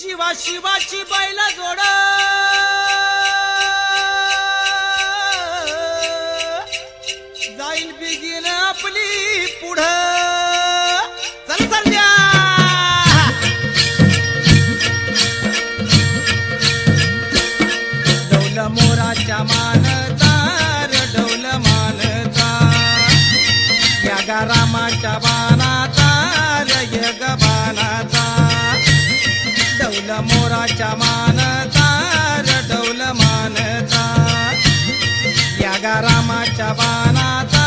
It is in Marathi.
जीवा शिवाची बैल जोड. जाईल बिगीन आपली पुढं. चल मोराच्या या रामाच्या बाणाचा डौल मोराच्या मानता रडवलं मानता. या गारामाच्या बानाचा